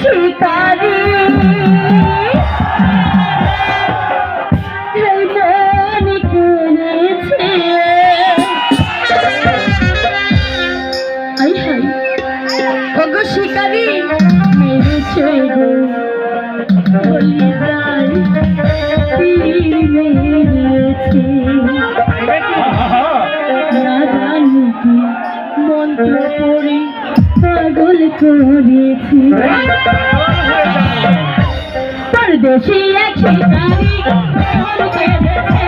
শিকারি এই মন কিনেছে আই হাই ওগো শিকারি বলি যাই মেরেছে না জানি কি মন্ত্র পড়ে পাগল করেছি পরদেশি এক শিকারি মন কেড়েছে।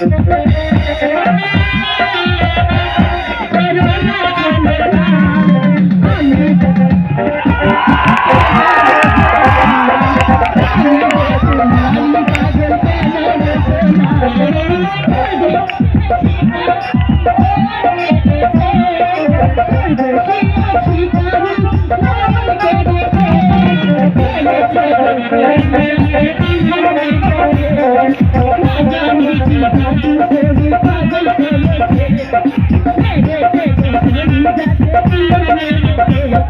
না আমি